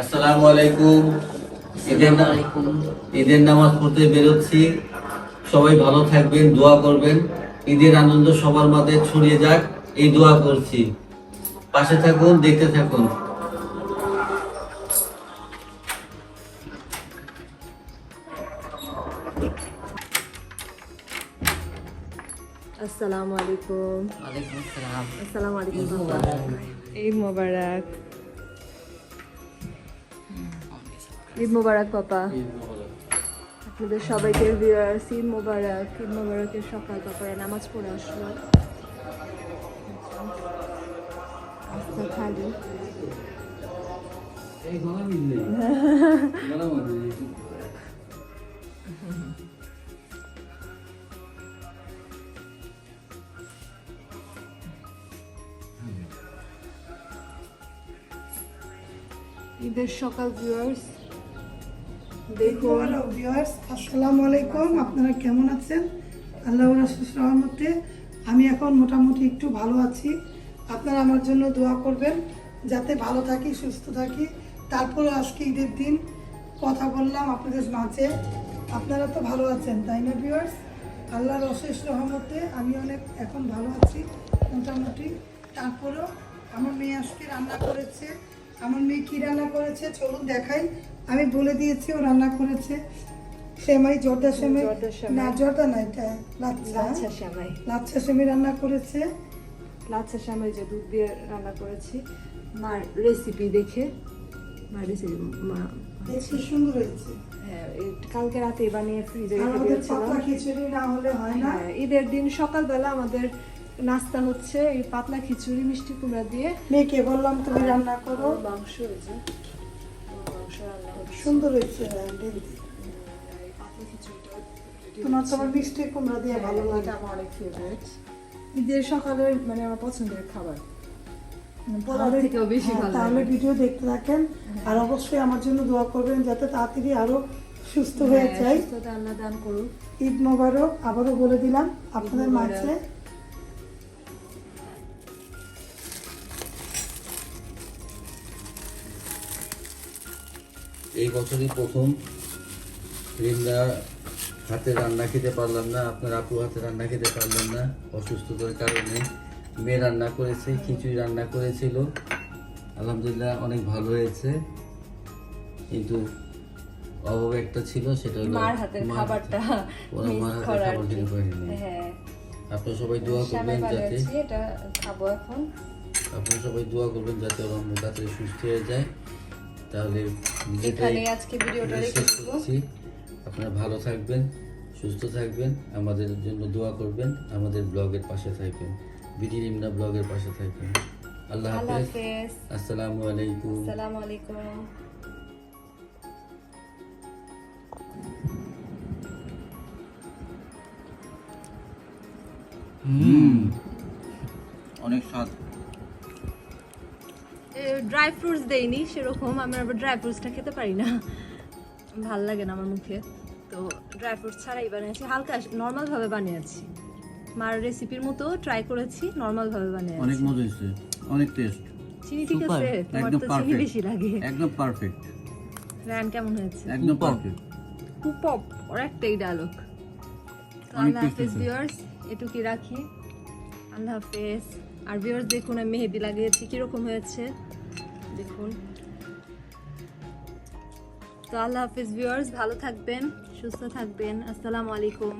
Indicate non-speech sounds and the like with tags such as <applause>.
আসসালামু আলাইকুম। ঈদের ঈদের নামাজ পড়তে বেরোচ্ছি। সবাই ভালো থাকবেন দোয়া করবেন। ঈদের আনন্দ সবার মাঝে ছড়িয়ে যাক এই দোয়া করছি। পাশে থাকুন দেখতে থাকুন। আসসালামু আলাইকুম। ওয়ালাইকুম আসসালাম। আসসালামু আলাইকুম ঈদ মোবারক। ঈদ মোবারক পাপা। আপনাদের সবাইকে ভিউয়ার্স ঈদ মোবারক ঈদ মোবারকের সকাল পাপারা নামাজ পড়ে আসলো। রাস্তা খালি। <laughs> ঈদের সকাল ভিউয়ার্স দেখুন ভিউয়ার্স আসসালামু আলাইকুম। আপনারা কেমন আছেন? আল্লাহ রহমতে আমি এখন মোটামুটি একটু ভালো আছি। আপনারা আমার জন্য দোয়া করবেন যাতে ভালো থাকি সুস্থ থাকি। তারপরে আজকে ঈদের দিন কথা বললাম আপনাদের মাঝে। আপনারা তো ভালো আছেন তাই না ভিউয়ার্স আল্লাহর অশেষ রহমতে আমি অনেক এখন ভালো আছি মোটামুটি। তারপরেও আমার মেয়ে আজকে রান্না করেছে। আমার মেয়ে কী রান্না করেছে? চলুন দেখাই। আমি বলে দিয়েছি ও রান্না করেছে। সেমাই জর্দা সেমাই। না জর্দা না এটা লাচ্ছা। শ্যামাই লাচ্ছা সেমাই রান্না করেছে। লাচ্ছা শ্যামাই যে দুধ দিয়ে রান্না করেছি। মার রেসিপি দেখে। মার রেসিপি মা। দেখছি সুন্দর হয়েছে। হ্যাঁ কালকে রাতে বানিয়ে ফ্রিজে রেখে আমাদের দিয়েছিলাম। না হলে হয় না। হ্যাঁ, ঈদের দিন সকালবেলা আমাদের নাস্তা হচ্ছে এই পাতলা খিচুড়ি মিষ্টি কুমড়া দিয়ে। মেয়েকে বললাম তুমি রান্না করো। মাংস রান্না সুন্দর হয়েছে হ্যাঁ, দেখতে। এই পাতলা খিচুড়িটা ready তোমার মিষ্টি কুমড়া দিয়ে ভালো হ্যাঁ, লাগে। আমার অনেক ফেভারিট ঈদের সকালের মানে আমার পছন্দের খাবার। তাহলে- বেশি হ্যাঁ, তাহলে ভিডিও দেখতে থাকেন। আর অবশ্যই আমার জন্য দোয়া করবেন যাতে তাড়াতাড়ি আরও সুস্থ হয়ে হ্যাঁ, যায়। সুস্থতা আল্লাহ দান করুক ঈদ মোবারক আবারও বলে দিলাম আপনাদের। মাঝে এই বছরই প্রথম রিমদা হাতে রান্না খেতে পারলাম না আপনার আপু হাতে রান্না খেতে পারলাম না অসুস্থতার কারণে মেয়ে রান্না করেছে খিচুড়ি রান্না করেছিল আলহামদুলিল্লাহ অনেক ভালো হয়েছে কিন্তু অভাব একটা ছিল সেটা হলো মার হাতের খাবারটা ওরা মার হাতের খাবার খেতে পারেনি। হ্যাঁ। আপনারা সবাই দোয়া করবেন যাতে বানিয়েছি এটা খাব এখন। আপনারা সবাই দোয়া করবেন যাতে ওরা অন্য তাড়াতাড়ি সুস্থ হয়ে যায়। তাহলে এখানে আজকে ভিডিওটা রেখে শেষ দিব। করছি। আপনারা ভালো থাকবেন সুস্থ থাকবেন আমাদের জন্য দোয়া করবেন আমাদের ব্লগের পাশে থাকবেন বিডি রিমনা ব্লগের পাশে থাকবেন। আল্লাহ হাফেজ। হাফেজ। আসসালামু আলাইকুম। আসসালামু আলাইকুম। অনেক স্বাদ। ড্রাই ফ্রুটস দেইনি সেরকম আমি আবার ড্রাই ফ্রুটসটা খেতে পারি না। ভালো লাগে না আমার মুখে। তো ড্রাই ফ্রুটস ছাড়াই বানিয়েছি হালকা নর্মাল ভাবে বানিয়েছি। মার রেসিপির মতো ট্রাই করেছি নর্মাল ভাবে অনেক বানিয়েছি মজা হয়েছে অনেক টেস্ট চিনি ঠিক আছে তোমার একদম তো চিনি বেশি লাগে। একদম পারফেক্ট রান কেমন হয়েছে? একদম পারফেক্ট কুপপ ওর একটাই ডায়লগ অনেক আল্লাহ হাফেজ। ভিউয়ার্স এটুকুই রাখি। আল্লাহ হাফেজ। আর ভিউয়ার্স দেখুন, আমি মেহেদি লাগিয়েছি। কীরকম হয়েছে? দেখুন। তো আল্লাহ হাফিজ ভিউয়ার্স ভালো থাকবেন, সুস্থ থাকবেন। আসসালামু আলাইকুম।